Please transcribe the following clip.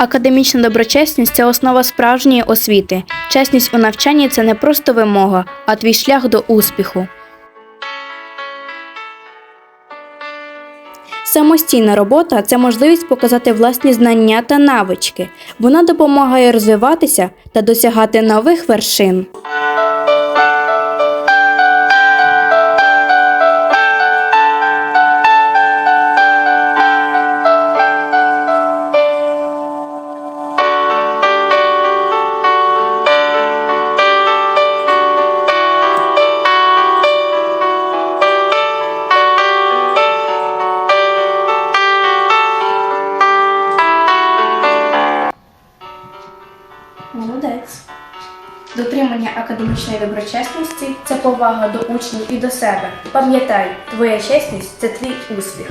Академічна доброчесність це основа справжньої освіти. Чесність у навчанні це не просто вимога, а твій шлях до успіху. Самостійна робота це можливість показати власні знання та навички. Вона допомагає розвиватися та досягати нових вершин. Молодець. Дотримання академічної доброчесності це повага до учнів і до себе. Пам'ятай, твоя чесність це твій успіх.